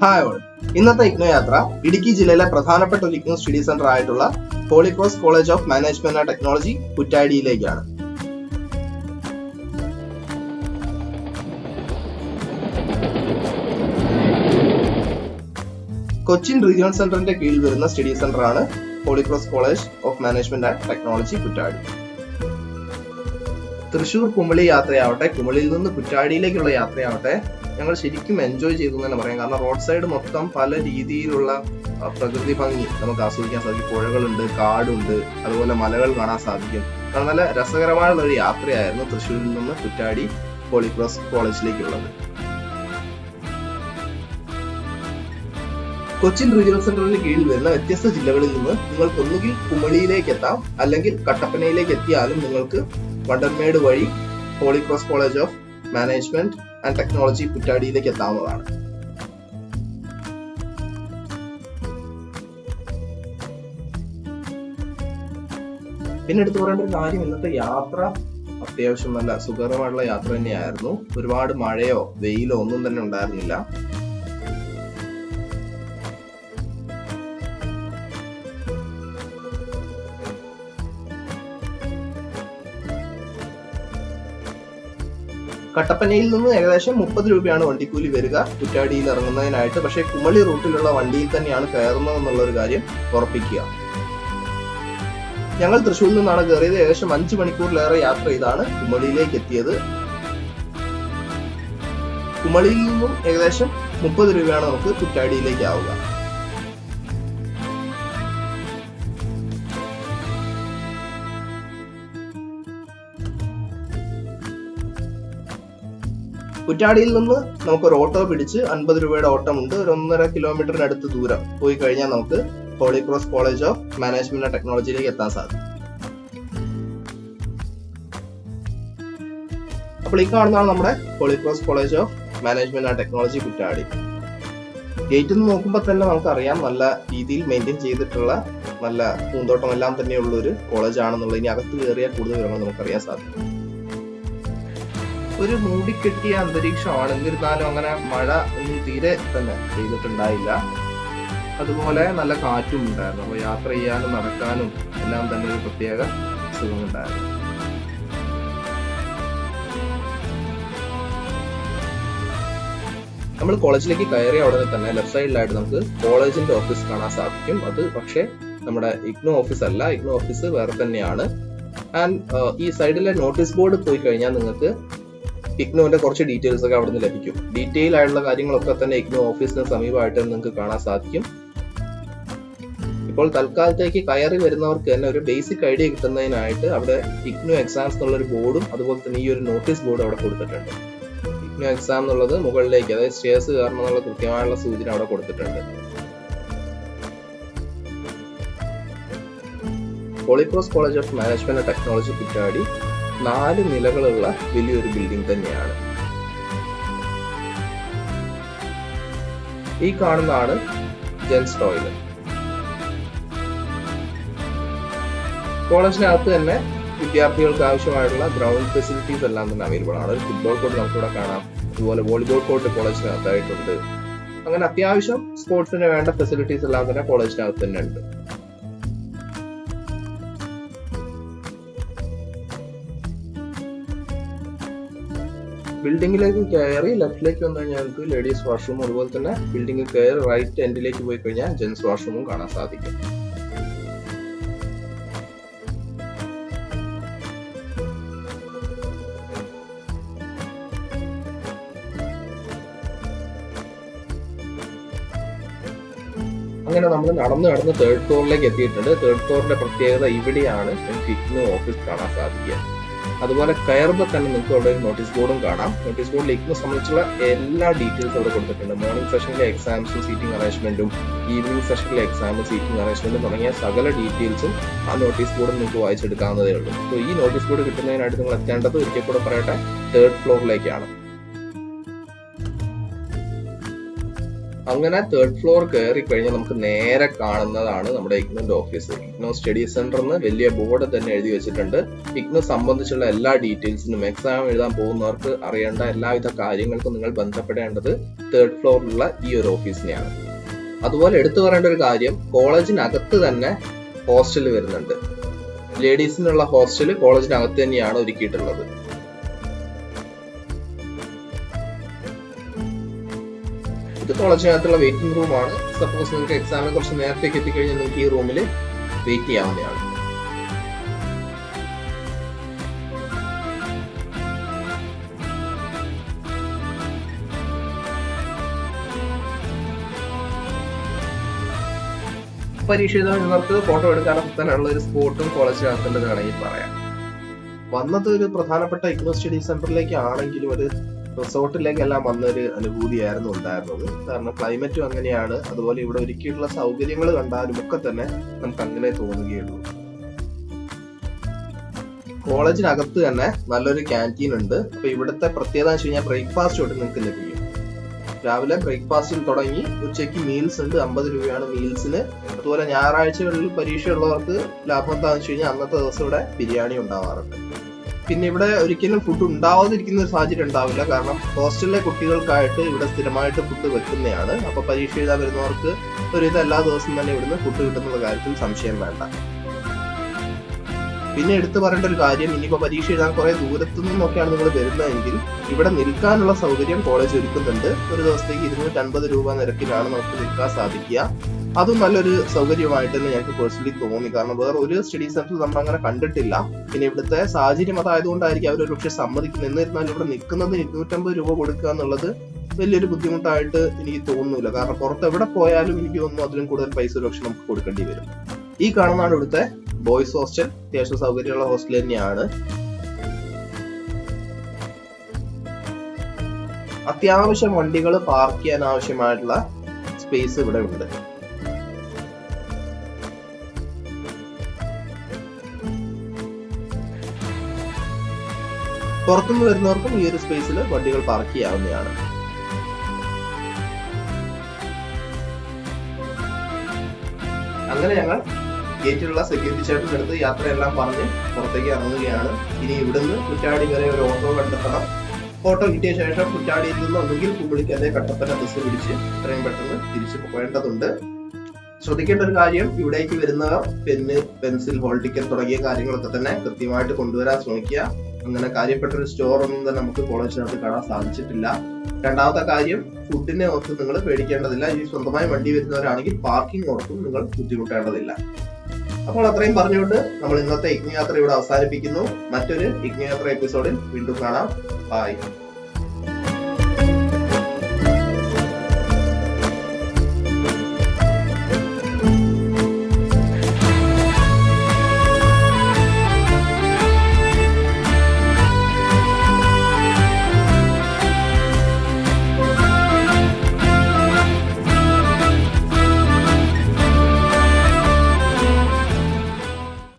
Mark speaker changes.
Speaker 1: Hi all ഇന്നത്തെ ഇഗ്നോ യാത്ര ഇടുക്കി ജില്ലയിലെ പ്രധാനപ്പെട്ട ഒരു ഇഗ്നോ സ്റ്റഡി സെന്റർ ആയിട്ടുള്ള Holy Cross college of management and technology കുറ്റാടിയിലേക്കാണ് Cochin regional സെന്ററിന്റെ കീഴിൽ വരുന്ന സ്റ്റഡി സെന്റർ ആണ് Holy Cross college of management and technology Kuttadi. Thrissur Kumily യാത്രയാവട്ടെ കുമളിയിൽ നിന്ന് കുറ്റാടിയിലേക്കുള്ള യാത്രയാവട്ടെ ഞങ്ങൾ ശരിക്കും എൻജോയ് ചെയ്തു തന്നെ പറയാം. കാരണം റോഡ് സൈഡ് മൊത്തം പല രീതിയിലുള്ള പ്രകൃതി ഭംഗി നമുക്ക് ആസ്വദിക്കാൻ സാധിക്കും. പുഴകളുണ്ട് കാടുണ്ട് അതുപോലെ മലകൾ കാണാൻ സാധിക്കും. കാരണം നല്ല രസകരമായുള്ള ഒരു യാത്രയായിരുന്നു തൃശ്ശൂരിൽ നിന്ന് കുറ്റാടി ഹോളിക്രോസ് കോളേജിലേക്കുള്ളത്. കൊച്ചിൻ റീജിയണൽ സെന്ററിന് കീഴിൽ വരുന്ന വ്യത്യസ്ത ജില്ലകളിൽ നിന്ന് നിങ്ങൾക്ക് ഒന്നുകിൽ കുമളിയിലേക്ക് എത്താം അല്ലെങ്കിൽ കട്ടപ്പനയിലേക്ക് എത്തിയാലും നിങ്ങൾക്ക് വണ്ടർമേഡ് വഴി Holy Cross college of management and technology കുറ്റാടിയിലേക്ക് എത്താവുന്നതാണ്. പിന്നെ എടുത്തു പറയേണ്ട ഒരു കാര്യം ഇന്നത്തെ യാത്ര അത്യാവശ്യം നല്ല സുഖകരമായിട്ടുള്ള യാത്ര തന്നെയായിരുന്നു. ഒരുപാട് മഴയോ വെയിലോ ഒന്നും തന്നെ ഉണ്ടായിരുന്നില്ല. കട്ടപ്പനയിൽ നിന്ന് ഏകദേശം മുപ്പത് രൂപയാണ് വണ്ടിക്കൂലി വരിക കുറ്റാടിയിൽ ഇറങ്ങുന്നതിനായിട്ട്. പക്ഷേ കുമളി റൂട്ടിലുള്ള വണ്ടിയിൽ തന്നെയാണ് കയറുന്നത് എന്നുള്ള ഒരു കാര്യം ഉറപ്പിക്കുക. ഞങ്ങൾ തൃശ്ശൂരിൽ നിന്നാണ് കയറിയത്. ഏകദേശം അഞ്ച് മണിക്കൂറിലേറെ യാത്ര ചെയ്താണ് കുമളിയിലേക്ക് എത്തിയത്. കുമളിയിൽ നിന്നും ഏകദേശം മുപ്പത് രൂപയാണ് നമുക്ക് കുറ്റാടിയിലേക്ക് ആവുക. കുറ്റാടിയിൽ നിന്ന് നമുക്കൊരു ഓട്ടോ പിടിച്ച് അൻപത് രൂപയുടെ ഓട്ടമുണ്ട്. ഒരു ഒന്നര കിലോമീറ്ററിനടുത്ത് ദൂരം പോയി കഴിഞ്ഞാൽ നമുക്ക് Holy Cross college of management and ടെക്നോളജിയിലേക്ക് എത്താൻ സാധിക്കും. അപ്പോൾ ഈ കാണുന്നതാണ് നമ്മുടെ Holy Cross college of management and technology Kuttadi. Gate നിന്ന് നോക്കുമ്പോൾ തന്നെ നമുക്കറിയാം നല്ല രീതിയിൽ മെയിന്റെയിൻ ചെയ്തിട്ടുള്ള നല്ല പൂന്തോട്ടം എല്ലാം തന്നെയുള്ള ഒരു കോളേജ് ആണെന്നുള്ളത്. ഇനി അകത്ത് കയറിയാൽ കൂടുതൽ വിവരങ്ങൾ നമുക്കറിയാൻ സാധിക്കും. ഒരു മൂടിക്കെട്ടിയ അന്തരീക്ഷമാണ് എന്നിരുന്നാലും അങ്ങനെ മഴ ഒന്നും തീരെ തന്നെ പെയ്തിട്ടുണ്ടായില്ല. അതുപോലെ നല്ല കാറ്റും ഉണ്ടായിരുന്നു. അപ്പോൾ യാത്ര ചെയ്യാനും നടക്കാനും എല്ലാം തന്നെ ഒരു പ്രത്യേക സുഖമുണ്ടായിരുന്നു. നമ്മൾ കോളേജിലേക്ക് കയറിയ ഉടനെ തന്നെ ലെഫ്റ്റ് സൈഡിലായിട്ട് നമുക്ക് കോളേജിന്റെ ഓഫീസ് കാണാൻ സാധിക്കും. അത് പക്ഷേ നമ്മുടെ ഇഗ്നോ ഓഫീസ് അല്ല. ഇഗ്നോ ഓഫീസ് വേറെ തന്നെയാണ്. ആൻഡ് ഈ സൈഡിലെ നോട്ടീസ് ബോർഡ് പോയി കഴിഞ്ഞാൽ നിങ്ങൾക്ക് ഇഗ്നോന്റെ കുറച്ച് ഡീറ്റെയിൽസ് ഒക്കെ അവിടെ നിന്ന് ലഭിക്കും. ഡീറ്റെയിൽ ആയിട്ടുള്ള കാര്യങ്ങളൊക്കെ തന്നെ ഇഗ്നോ ഓഫീസിന് സമീപമായിട്ട് നിങ്ങൾക്ക് കാണാൻ സാധിക്കും. ഇപ്പോൾ തൽക്കാലത്തേക്ക് കയറി വരുന്നവർക്ക് തന്നെ ഒരു ബേസിക് ഐഡിയ കിട്ടുന്നതിനായിട്ട് അവിടെ ഇഗ്നോ എക്സാംസ് എന്നുള്ള ഒരു ബോർഡും അതുപോലെ തന്നെ ഈ ഒരു നോട്ടീസ് ബോർഡും അവിടെ കൊടുത്തിട്ടുണ്ട്. ഇഗ്നോ എക്സാം എന്നുള്ളത് മുകളിലേക്ക് അതായത് സ്റ്റേഴ്സ് കാരണം എന്നുള്ള കൃത്യമായുള്ള സൂചന അവിടെ കൊടുത്തിട്ടുണ്ട്. Holy Cross college of management technology Kuttadi. നാല് നിലകളുള്ള വലിയൊരു ബിൽഡിംഗ് തന്നെയാണ്. ഈ കാണുന്നതാണ് ജെൻസ് ടോയ്ലറ്റ് കോളേജിനകത്ത് തന്നെ വിദ്യാർത്ഥികൾക്ക് ആവശ്യമായിട്ടുള്ള ഗ്രൗണ്ട് ഫെസിലിറ്റീസ് എല്ലാം തന്നെ അവൈലബിൾ ആണ്. ഫുട്ബോൾ കോർട്ട് നമുക്കിവിടെ കാണാം. അതുപോലെ വോളിബോൾ കോർട്ട് കോളേജിനകത്തായിട്ടുണ്ട്. അങ്ങനെ അത്യാവശ്യം സ്പോർട്സിന് വേണ്ട ഫെസിലിറ്റീസ് എല്ലാം തന്നെ കോളേജിനകത്ത് തന്നെ ഉണ്ട്. ബിൽഡിങ്ങിലേക്ക് കയറി ലെഫ്റ്റിലേക്ക് വന്നു കഴിഞ്ഞാൽ നമുക്ക് ലേഡീസ് വാഷ്റൂം അതുപോലെ തന്നെ ബിൽഡിംഗ് കയറി റൈറ്റ് എൻഡിലേക്ക് പോയി കഴിഞ്ഞാൽ ജെൻസ് വാഷ്റൂമും കാണാൻ സാധിക്കും. അങ്ങനെ നമ്മൾ നടന്ന് നടന്ന് തേർഡ് ഫ്ലോറിലേക്ക് എത്തിയിട്ടുണ്ട്. തേർഡ് ഫ്ലോറിന്റെ പ്രത്യേകത ഇവിടെയാണ് ഇഗ്നോ ഓഫീസ് കാണാൻ സാധിക്കുക. അതുപോലെ കയറുമ്പോൾ തന്നെ നിങ്ങൾക്ക് അവിടെ ഒരു നോട്ടീസ് ബോർഡും കാണാം. നോട്ടീസ് ബോർഡിൽ ഇക്കുന്ന സംബന്ധിച്ചുള്ള എല്ലാ ഡീറ്റെയിൽസും അവിടെ കൊടുത്തിട്ടുണ്ട്. മോർണിംഗ് സെഷനിലെ എക്സാംസും സീറ്റിംഗ് അറേഞ്ച്മെന്റും ഈവനിങ് സെഷനിലെ എക്സാമും സീറ്റിംഗ് അറേഞ്ച്മെന്റും തുടങ്ങിയ സകല ഡീറ്റെയിൽസും ആ നോട്ടീസ് ബോർഡിൽ നിങ്ങൾക്ക് വായിച്ചെടുക്കാവുന്നതേ ഉള്ളൂ. അപ്പോൾ ഈ നോട്ടീസ് ബോർഡ് കിട്ടുന്നതിനായിട്ട് നിങ്ങൾ എത്തേണ്ടത് ഒരിക്കൽ കൂടെ പറയട്ടെ തേർഡ് ഫ്ലോറിലേക്കാണ് അങ്ങനെ തേർഡ് ഫ്ലോർ കയറി കഴിഞ്ഞാൽ നമുക്ക് നേരെ കാണുന്നതാണ് നമ്മുടെ ഇഗ്നോന്റെ ഓഫീസ് ഇഗ്നോ സ്റ്റഡി സെന്റർ എന്ന് വലിയ ബോർഡ് തന്നെ എഴുതി വെച്ചിട്ടുണ്ട്. ഇഗ്നോ സംബന്ധിച്ചുള്ള എല്ലാ ഡീറ്റെയിൽസിനും എക്സാം എഴുതാൻ പോകുന്നവർക്ക് അറിയേണ്ട എല്ലാവിധ കാര്യങ്ങൾക്കും നിങ്ങൾ ബന്ധപ്പെടേണ്ടത് തേർഡ് ഫ്ലോറിലുള്ള ഈ ഒരു ഓഫീസിനെയാണ് അതുപോലെ എടുത്തു പറയേണ്ട ഒരു കാര്യം കോളേജിനകത്ത് തന്നെ ഹോസ്റ്റൽ വരുന്നുണ്ട്. ലേഡീസിനുള്ള ഹോസ്റ്റൽ കോളേജിനകത്ത് തന്നെയാണ് ഒരുക്കിയിട്ടുള്ളത്. ഇത് കോളേജിനകത്തുള്ള വെയിറ്റിംഗ് റൂമാണ് സപ്പോസ് നിങ്ങൾക്ക് എക്സാമിന് കുറച്ച് നേരത്തേക്ക് എത്തിക്കഴിഞ്ഞാൽ നിങ്ങൾക്ക് ഈ റൂമിൽ വെയിറ്റ് ചെയ്യാവുന്നതാണ് പരീക്ഷ എഴുതാനുള്ളവർക്ക് ഫോട്ടോ എടുക്കാനൊക്കെ തന്നെയുള്ള ഒരു സ്പോട്ടും കോളേജിനകത്തുണ്ടെന്ന് വേണമെങ്കിൽ പറയാം. വന്നത് ഒരു പ്രധാനപ്പെട്ട ഇഗ്നോ സ്റ്റഡി സെന്ററിലേക്ക് ആണെങ്കിലും ഒരു റിസോർട്ടിലേക്കെല്ലാം വന്നൊരു അനുഭൂതിയായിരുന്നു ഉണ്ടായിരുന്നത്. കാരണം ക്ലൈമറ്റും അങ്ങനെയാണ്. അതുപോലെ ഇവിടെ ഒരുക്കിയിട്ടുള്ള സൗകര്യങ്ങൾ കണ്ടാലും ഒക്കെ തന്നെ നമുക്ക് അങ്ങനെ തോന്നുകയുള്ളൂ. കോളേജിനകത്ത് തന്നെ നല്ലൊരു ക്യാന്റീൻ ഉണ്ട്. അപ്പൊ ഇവിടുത്തെ പ്രത്യേകത വെച്ച് കഴിഞ്ഞാൽ ബ്രേക്ക്ഫാസ്റ്റ് തൊട്ട് നിങ്ങൾക്ക് ലഭിക്കും. രാവിലെ ബ്രേക്ക്ഫാസ്റ്റിൽ തുടങ്ങി ഉച്ചയ്ക്ക് മീൽസ് ഉണ്ട്. അമ്പത് രൂപയാണ് മീൽസിന് അതുപോലെ ഞായറാഴ്ചകളിൽ പരീക്ഷയുള്ളവർക്ക് ലാഭം എന്താണെന്ന് വെച്ച് കഴിഞ്ഞാൽ അന്നത്തെ ദിവസം ഇവിടെ ബിരിയാണി ഉണ്ടാവാറുണ്ട്. പിന്നെ ഇവിടെ ഒരിക്കലും ഫുഡ് ഉണ്ടാവാതിരിക്കുന്ന ഒരു സാഹചര്യം ഉണ്ടാവില്ല. കാരണം ഹോസ്റ്റലിലെ കുട്ടികൾക്കായിട്ട് ഇവിടെ സ്ഥിരമായിട്ട് ഫുഡ് വെക്കുന്നതാണ് അപ്പൊ പരീക്ഷ എഴുതാൻ വരുന്നവർക്ക് ഒരുവിധം എല്ലാ ദിവസവും തന്നെ ഇവിടുന്ന് ഫുഡ് കിട്ടുന്നുള്ള കാര്യത്തിൽ സംശയം വേണ്ട. പിന്നെ എടുത്തു പറയേണ്ട ഒരു കാര്യം ഇനിയിപ്പോ പരീക്ഷ എഴുതാൻ കുറെ ദൂരത്തു നിന്നൊക്കെയാണ് നിങ്ങൾ വരുന്നതെങ്കിൽ ഇവിടെ നിൽക്കാനുള്ള സൗകര്യം കോളേജ് ഒരുക്കുന്നുണ്ട്. ഒരു ദിവസത്തേക്ക് ഇരുന്നൂറ്റി അൻപത് രൂപ നിരക്കിലാണ് നമുക്ക് നിൽക്കാൻ സാധിക്കുക. അതും നല്ലൊരു സൗകര്യമായിട്ട് തന്നെ ഞങ്ങൾക്ക് പേഴ്സണലി തോന്നി. കാരണം വേറെ ഒരു സ്റ്റഡി സെന്ററിൽ നമ്മൾ അങ്ങനെ കണ്ടിട്ടില്ല. പിന്നെ ഇവിടുത്തെ സാഹചര്യം അതായതുകൊണ്ടായിരിക്കും അവർ പക്ഷെ സമ്മതിക്കുന്നത്. എന്നിരുന്നാലും ഇവിടെ നിൽക്കുന്നത് ഇരുന്നൂറ്റമ്പത് രൂപ കൊടുക്കുക എന്നുള്ളത് വലിയൊരു ബുദ്ധിമുട്ടായിട്ട് എനിക്ക് തോന്നുന്നില്ല. കാരണം പുറത്ത് എവിടെ പോയാലും എനിക്ക് തോന്നുന്നു അതിലും കൂടുതൽ പൈസ ഒരു പക്ഷെ നമുക്ക് കൊടുക്കേണ്ടി വരും. ഈ കാണുന്നതാണ് ഇവിടുത്തെ ബോയ്സ് ഹോസ്റ്റൽ അത്യാവശ്യം സൗകര്യമുള്ള ഹോസ്റ്റൽ തന്നെയാണ്. അത്യാവശ്യം വണ്ടികൾ പാർക്ക് ചെയ്യാൻ ആവശ്യമായിട്ടുള്ള സ്പേസ് ഇവിടെ ഉണ്ട്. പുറത്തുനിന്ന് വരുന്നവർക്കും ഈ ഒരു സ്പേസിൽ വണ്ടികൾ പാർക്ക് ചെയ്യാവുന്നതാണ്. അങ്ങനെ ഞങ്ങൾ ഗേറ്റിലുള്ള സെക്യൂരിറ്റി ചേട്ടന്റെ അടുത്ത് യാത്രയെല്ലാം പറഞ്ഞ് പുറത്തേക്ക് ഇറങ്ങുകയാണ്. ഇനി ഇവിടുന്ന് കുറ്റാടി വരെ ഒരു ഓട്ടോ കണ്ടെത്തണം. ഓട്ടോ കിട്ടിയ ശേഷം കുറ്റാടിയിൽ നിന്ന് ഒന്നുകിൽ പുള്ളിക്ക് അതേ കട്ടപ്പന ബസ് പിടിച്ച് എത്രയും പെട്ടെന്ന് തിരിച്ചു പോകേണ്ടതുണ്ട്. ശ്രദ്ധിക്കേണ്ട ഒരു കാര്യം ഇവിടേക്ക് വരുന്നവർ പെന്ന് പെൻസിൽ ഹോൾ ടിക്കറ്റ് തുടങ്ങിയ കാര്യങ്ങളൊക്കെ തന്നെ കൃത്യമായിട്ട് കൊണ്ടുവരാൻ ശ്രമിക്കുക. അങ്ങനെ കാര്യപ്പെട്ട ഒരു സ്റ്റോർ ഒന്നും തന്നെ നമുക്ക് കോളേജിനകത്ത് കാണാൻ സാധിച്ചിട്ടില്ല. രണ്ടാമത്തെ കാര്യം ഫുഡിനെ ഓർത്ത് നിങ്ങൾ പേടിക്കേണ്ടതില്ല. ഈ സ്വന്തമായി വണ്ടി വരുന്നവരാണെങ്കിൽ പാർക്കിംഗ് ഓർത്തും നിങ്ങൾ ബുദ്ധിമുട്ടേണ്ടതില്ല. അപ്പോൾ അത്രയും പറഞ്ഞുകൊണ്ട് നമ്മൾ ഇന്നത്തെ യജ്ഞയാത്ര ഇവിടെ അവസാനിപ്പിക്കുന്നു. മറ്റൊരു യജ്ഞയാത്ര എപ്പിസോഡിൽ വീണ്ടും കാണാം. ബൈ